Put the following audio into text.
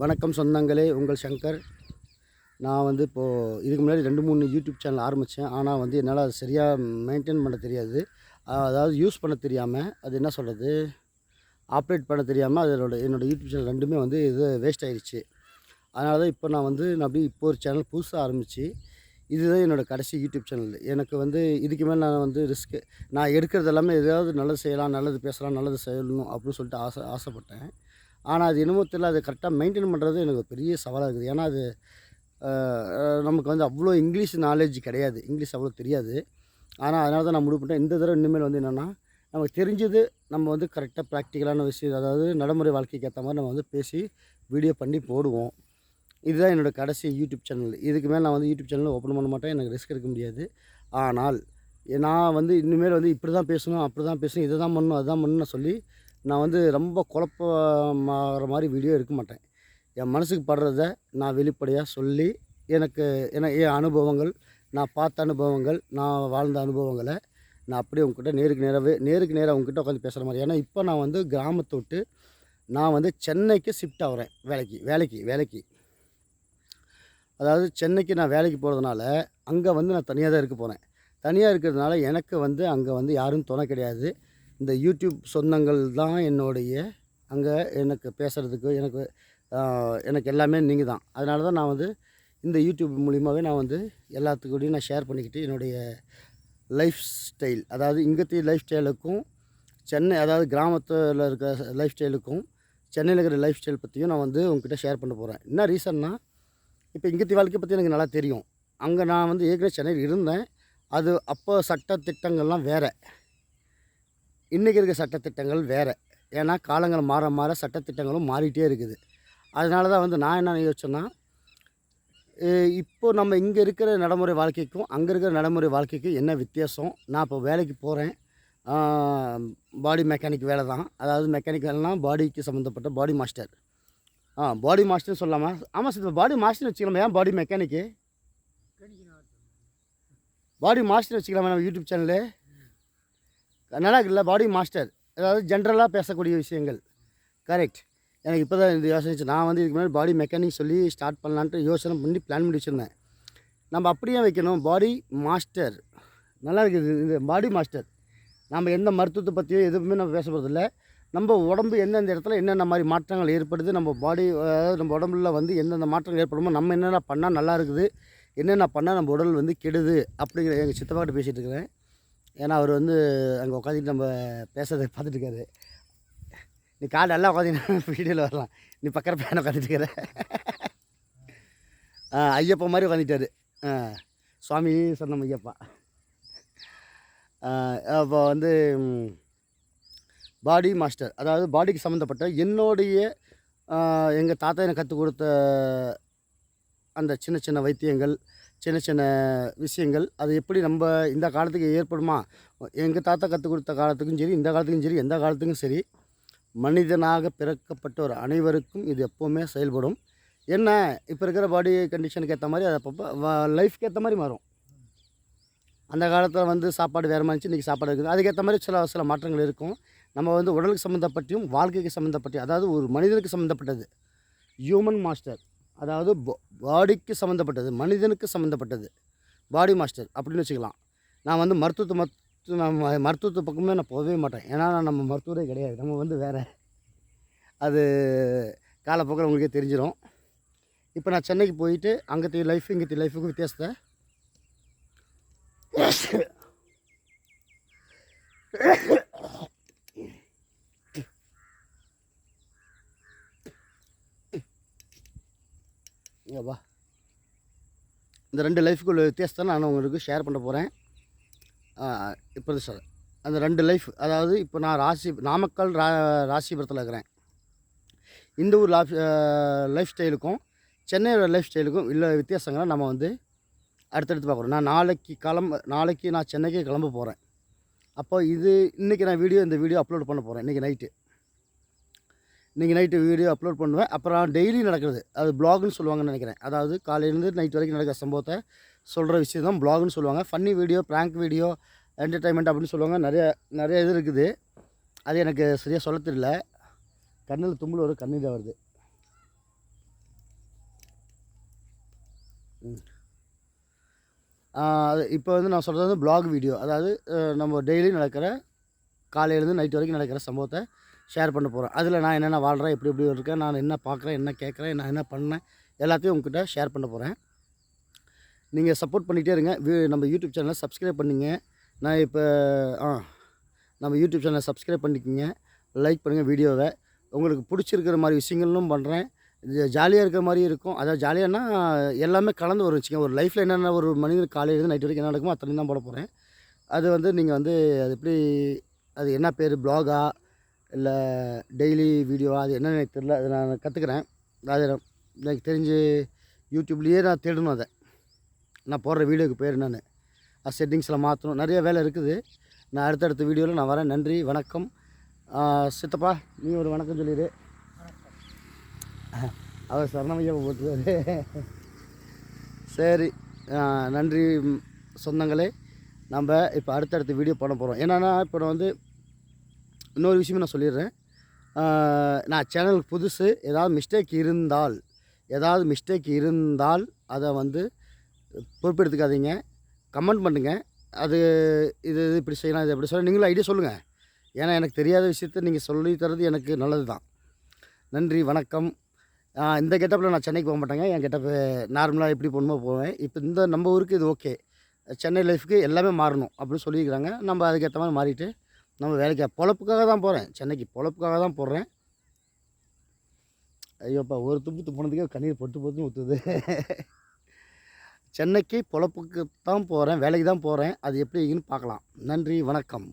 வணக்கம் சொந்தங்களே உங்கள் சங்கர். நான் வந்து இப்போது இதுக்கு முன்னாடி ரெண்டு மூணு யூடியூப் சேனல் ஆரம்பித்தேன். ஆனால் வந்து என்னால் அது சரியாக மெயின்டைன் பண்ண தெரியாது. அதாவது யூஸ் பண்ண தெரியாமல் அது என்ன சொல்கிறது ஆப்ரேட் பண்ண தெரியாமல் அதோட என்னோடய யூடியூப் சேனல் ரெண்டுமே வந்து இது வேஸ்ட் ஆகிடுச்சு அதனால தான் இப்போ நான் வந்து நான் அப்படியே இப்போ ஒரு சேனல் புதுசாக ஆரம்பித்து இதுதான் என்னோடய கடைசி யூடியூப் சேனல். எனக்கு வந்து இதுக்கு மேலே நான் வந்து ரிஸ்க்கு நான் எடுக்கிறது எல்லாமே எதாவது நல்லது செய்யலாம் நல்லது பேசலாம் நல்லது செய்யணும் அப்படின்னு சொல்லிட்டு ஆசை ஆசைப்பட்டேன். ஆனால் அது என்னமோ தெரியல அதை கரெக்டாக மெயின்டைன் பண்ணுறது எனக்கு பெரிய சவாலாக இருக்குது. ஏன்னா அது நமக்கு வந்து அவ்வளோ இங்கிலீஷ் நாலேஜ் கிடையாது. இங்கிலீஷ் அவ்வளோ தெரியாது. ஆனால் அதனால தான் நான் முடிவு பண்ணிட்டேன். இந்த தடவை இனிமேல் வந்து என்னென்னா நமக்கு தெரிஞ்சது நம்ம வந்து கரெக்டாக ப்ராக்டிக்கலான விஷயம் அதாவது நடைமுறை வாழ்க்கைக்கு ஏற்ற மாதிரி நம்ம வந்து பேசி வீடியோ பண்ணி போடுவோம். இதுதான் என்னோடய கடைசி யூடியூப் சேனல் இதுக்கு மேலே நான் வந்து யூடியூப் சேனல் ஓப்பன் பண்ண மாட்டேன். எனக்கு ரிஸ்க் எடுக்க முடியாது. ஆனால் நான் வந்து இனிமேல் வந்து இப்படி தான் பேசணும் அப்படி தான் பேசணும் இதை தான் பண்ணணும் அதுதான் பண்ணணும்னு சொல்லி நான் வந்து ரொம்ப குழப்பமாகிற மாதிரி வீடியோ எடுக்க மாட்டேன். என் மனசுக்கு படுறத நான் வெளிப்படையாக சொல்லி எனக்கு என என் அனுபவங்கள் நான் பார்த்த அனுபவங்கள் நான் வாழ்ந்த அனுபவங்களை நான் அப்படியே உங்ககிட்ட நேருக்கு நேராகவே நேருக்கு நேராக உங்ககிட்ட உட்காந்து பேசுகிற மாதிரி. ஏன்னா இப்போ நான் வந்து கிராமத்தை விட்டு நான் வந்து சென்னைக்கு ஷிஃப்ட் ஆகிறேன் வேலைக்கு வேலைக்கு வேலைக்கு. அதாவது சென்னைக்கு நான் வேலைக்கு போகிறதுனால அங்கே வந்து நான் தனியாக தான் இருக்க போகிறேன் தனியாக இருக்கிறதுனால எனக்கு வந்து அங்கே வந்து யாரும் துணை கிடையாது. இந்த யூடியூப் சொந்தங்கள் தான் என்னுடைய அங்கே எனக்கு பேசுகிறதுக்கு எனக்கு எனக்கு எல்லாமே நீங்கள் தான். அதனால தான் நான் வந்து இந்த யூடியூப் மூலியமாகவே நான் வந்து எல்லாத்துக்கூடையும் நான் ஷேர் பண்ணிக்கிட்டு என்னுடைய லைஃப் ஸ்டைல் அதாவது இங்கத்தி லைஃப் ஸ்டைலுக்கும் சென்னை அதாவது கிராமத்தில் இருக்கிற லைஃப் ஸ்டைலுக்கும் சென்னையில் இருக்கிற லைஃப் ஸ்டைல் பற்றியும் நான் வந்து உங்ககிட்ட ஷேர் பண்ண போகிறேன் என்ன ரீசன்னா இப்போ இங்கத்தி வாழ்க்கை பற்றி எனக்கு நல்லா தெரியும். அங்கே நான் வந்து ஏற்கனவே சென்னையில் இருந்தேன். அது அப்போ சட்ட திட்டங்கள்லாம் வேறு. இன்றைக்கி இருக்க சட்டத்திட்டங்கள் வேறு. ஏன்னா காலங்கள் மாற மாற சட்டத்திட்டங்களும் மாறிட்டே இருக்குது. அதனால தான் வந்து நான் என்ன யோசிச்சேன்னா இப்போ நம்ம இங்கே இருக்கிற நடைமுறை வாழ்க்கைக்கும் அங்கே இருக்கிற நடைமுறை வாழ்க்கைக்கும் என்ன வித்தியாசம்? நான் இப்போ வேலைக்கு போகிறேன் பாடி மெக்கானிக் வேலை தான். அதாவது மெக்கானிக் வேலைனா பாடிக்கு சம்மந்தப்பட்ட பாடி மாஸ்டர் ஆ பாடி மாஸ்டர்னு சொல்லாமா ஆமாம் சார் பாடி மாஸ்டர்னு வச்சுக்கலாமா. ஏன் பாடி மெக்கானிக்கு பாடி மாஸ்டர் வச்சுக்கலாமா நம்ம யூடியூப் சேனலு நல்லா இல்லை பாடி மாஸ்டர் அதாவது ஜென்ரலாக பேசக்கூடிய விஷயங்கள். கரெக்ட் எனக்கு இப்போ தான் இந்த யோசனை நான் வந்து இதுக்கு முன்னாடி பாடி மெக்கானிக் சொல்லி ஸ்டார்ட் பண்ணலான்ட்டு யோசனை பண்ணி பிளான் பண்ணி வச்சுருந்தேன். நம்ம அப்படியே வைக்கணும் பாடி மாஸ்டர் நல்லா இருக்குது இந்த பாடி மாஸ்டர் நம்ம எந்த மருத்துவத்தை பற்றியோ எதுவுமே நம்ம பேச போகிறதில்ல நம்ம உடம்பு எந்தெந்த இடத்துல என்னென்ன மாதிரி மாற்றங்கள் ஏற்படுது நம்ம பாடி அதாவது நம்ம உடம்புல வந்து எந்தெந்த மாற்றங்கள் ஏற்படுமோ நம்ம என்னென்ன பண்ணால் நல்லா இருக்குது என்னென்ன பண்ணால் நம்ம உடல் வந்து கெடுது அப்படிங்கிற எங்கள் சித்தப்பாக்கிட்ட பேசிகிட்டு இருக்கிறேன். ஏன்னா அவர் வந்து அங்கே உட்காந்துட்டு நம்ம பேசுறதை பார்த்துட்டு இருக்காரு நீ காடு நல்லா உட்காந்தீங்கன்னா வீடியோவில் வரலாம். நீ பக்கத்து பேனை உட்காந்துட்டு இருக்கிற ஐயப்பா மாதிரி உட்காந்துட்டாரு சுவாமி சொன்ன ஐயப்பா. அப்போ வந்து பாடி மாஸ்டர் அதாவது பாடிக்கு சம்மந்தப்பட்ட என்னுடைய எங்கள் தாத்தா எனக்கு கற்றுக் கொடுத்த அந்த சின்ன சின்ன வைத்தியங்கள் சின்ன சின்ன விஷயங்கள். அது எப்படி நம்ம இந்த காலத்துக்கு ஏற்படுமா? எங்கள் தாத்தா கற்றுக் கொடுத்த காலத்துக்கும் சரி இந்த காலத்துக்கும் சரி எந்த காலத்துக்கும் சரி மனிதனாக பிறக்கப்பட்டவர் அனைவருக்கும் இது எப்போவுமே செயல்படும். என்ன? இப்போ இருக்கிற பாடி கண்டிஷனுக்கு ஏற்ற மாதிரி அது அப்பப்போ லைஃப்க்கு ஏற்ற மாதிரி மாறும். அந்த காலத்தில் வந்து சாப்பாடு வேறு மாதிரி இருந்துச்சு இன்றைக்கி சாப்பாடு இருக்குது. அதுக்கேற்ற மாதிரி சில சில மாற்றங்கள் இருக்கும். நம்ம வந்து உடலுக்கு சம்மந்தப்பட்டியும் வாழ்க்கைக்கு சம்மந்தப்பட்டியும் அதாவது ஒரு மனிதனுக்கு சம்மந்தப்பட்டது ஹியூமன் மாஸ்டர் அதாவது பாடிக்கு சம்மந்தப்பட்டது மனிதனுக்கு சம்மந்தப்பட்டது பாடி மாஸ்டர் அப்படின்னு வச்சுக்கலாம். நான் வந்து மருத்துவத்தை மருத்துவ நான் மருத்துவத்து பக்கமே நான் போகவே மாட்டேன். ஏன்னா நான் நம்ம மருத்துவரே கிடையாது. நம்ம வந்து வேறு அது காலப்போக்கில் உங்களுக்கே தெரிஞ்சிடும் இப்போ நான் சென்னைக்கு போயிட்டு அங்கத்தைய லைஃப் இங்கத்தைய லைஃபுக்கு வித்தியாசத்தை. வா இந்த ரெண்டு லைஃபுக்குள்ள வித்தியாசத்தை நான் உங்களுக்கு ஷேர் பண்ண போகிறேன் இப்போ சார் அந்த ரெண்டு லைஃப் அதாவது இப்போ நான் ராசி நாமக்கல் ரா ராசிபுரத்தில் இருக்கிறேன். இந்த ஊர் லாஃப் லைஃப் ஸ்டைலுக்கும் சென்னையோட லைஃப் ஸ்டைலுக்கும் இல்லை வித்தியாசங்களை நம்ம வந்து அடுத்தடுத்து பார்க்குறோம் நான் நாளைக்கு கிளம்ப நாளைக்கு நான் சென்னைக்கு கிளம்ப போகிறேன் அப்போ இது இன்றைக்கி நான் வீடியோ இந்த வீடியோ அப்லோட் பண்ண போகிறேன் இன்றைக்கி நைட்டு இன்றைக்கி நைட்டு வீடியோ அப்லோட் பண்ணுவேன். அப்புறம் டெய்லி நடக்கிறது. அது ப்ளாக்னு சொல்லுவாங்கன்னு நினைக்கிறேன். அதாவது காலையிலேருந்து நைட் வரைக்கும் நடக்கிற சம்பவத்தை சொல்கிற விஷயம் தான் ப்ளாக்னு சொல்லுவாங்க. Funny video prank video entertainment அப்படின்னு சொல்லுவாங்க. நிறைய நிறைய இது இருக்குது. அது எனக்கு சரியாக சொல்ல தெரியல. கண்ணில் தும்பில் ஒரு கண்ணீர் வருது. அது இப்போ வந்து நான் சொல்கிறது வந்து பிளாக் வீடியோ அதாவது நம்ம டெய்லி நடக்கிற காலையிலேருந்து நைட் வரைக்கும் நடக்கிற சம்பவத்தை ஷேர் பண்ண போகிறேன் அதில் நான் என்னென்ன வாழ்கிறேன் எப்படி எப்படி இருக்கேன் நான் என்ன பார்க்குறேன் என்ன கேட்குறேன் நான் என்ன பண்ணேன் எல்லாத்தையும் உங்ககிட்ட ஷேர் பண்ண போகிறேன் நீங்கள் சப்போர்ட் பண்ணிகிட்டே இருங்க. நம்ம யூடியூப் சேனலை சப்ஸ்கிரைப் பண்ணிங்க. நான் இப்போ ஆ நம்ம யூடியூப் சேனலை சப்ஸ்கிரைப் பண்ணிக்கோங்க. லைக் பண்ணுங்கள் வீடியோவை. உங்களுக்கு பிடிச்சிருக்கிற மாதிரி விஷயங்களும் பண்ணுறேன் ஜாலியாக இருக்கிற மாதிரி இருக்கும். அதாவது ஜாலியானா எல்லாமே கலந்து வரும். வச்சுக்கோங்க ஒரு லைஃப்பில் என்னென்ன ஒரு மனிதன் காலையிலேருந்து நைட் வரைக்கும் என்ன நடக்குமோ அத்தனை தான் போட போகிறேன் அது வந்து நீங்கள் வந்து அது எப்படி அது என்ன பேர் ப்ளாகா இல்லை டெய்லி வீடியோவா அது என்னென்னு எனக்கு தெரில அதை நான் கற்றுக்குறேன் அது எனக்கு- தெரிஞ்சு யூடியூப்லேயே நான் தேடணும் அதை. நான் போடுற வீடியோக்கு பேர் நான் அது செட்டிங்ஸில் மாற்றணும் நிறைய வேலை இருக்குது. நான் அடுத்தடுத்த வீடியோவில் நான் வரேன். நன்றி வணக்கம். சித்தப்பா நீ ஒரு வணக்கம் சொல்லிடு. அவர் சரணமையா போட்டுருவாரு. சரி. நன்றி சொந்தங்களே. நம்ம இப்போ அடுத்தடுத்த வீடியோ பண்ண போகிறோம் என்னென்னா இப்போ நான் வந்து இன்னொரு விஷயமும் நான் சொல்லிடுறேன். நான் சேனலுக்கு புதுசு ஏதாவது மிஸ்டேக் இருந்தால் ஏதாவது மிஸ்டேக் இருந்தால் அதை வந்து பொறுப்பெடுத்துக்காதீங்க கமெண்ட் பண்ணுங்கள் அது இது இது இப்படி செய்யலாம் இது எப்படி சொல்லலாம் நீங்களும் ஐடியா சொல்லுங்கள் ஏன்னா எனக்கு தெரியாத விஷயத்த நீங்கள் சொல்லி தரது எனக்கு நல்லது தான் நன்றி வணக்கம். இந்த கெட்டப்பில் நான் சென்னைக்கு போக மாட்டேங்க. என் கெட்டப்பு நார்மலாக எப்படி போகணுமோ போவேன். இப்போ இந்த நம்ம ஊருக்கு இது ஓகே சென்னை லைஃப்க்கு எல்லாமே மாறணும் அப்படின்னு சொல்லியிருக்கிறாங்க. நம்ம அதுக்கேற்ற மாதிரி மாறிட்டு நம்ம வேலைக்கு பொழப்புக்காக தான் போகிறேன் சென்னைக்கு பொழப்புக்காக தான் போடுறேன். ஐயோப்பா ஒரு துப்பு துப்புனதுக்கே கண்ணீர் பொட்டு பொட்டு ஊற்றுது சென்னைக்கு பொழப்புக்கு தான் போகிறேன் வேலைக்கு தான் போகிறேன் அது எப்படின்னு பார்க்கலாம். நன்றி வணக்கம்.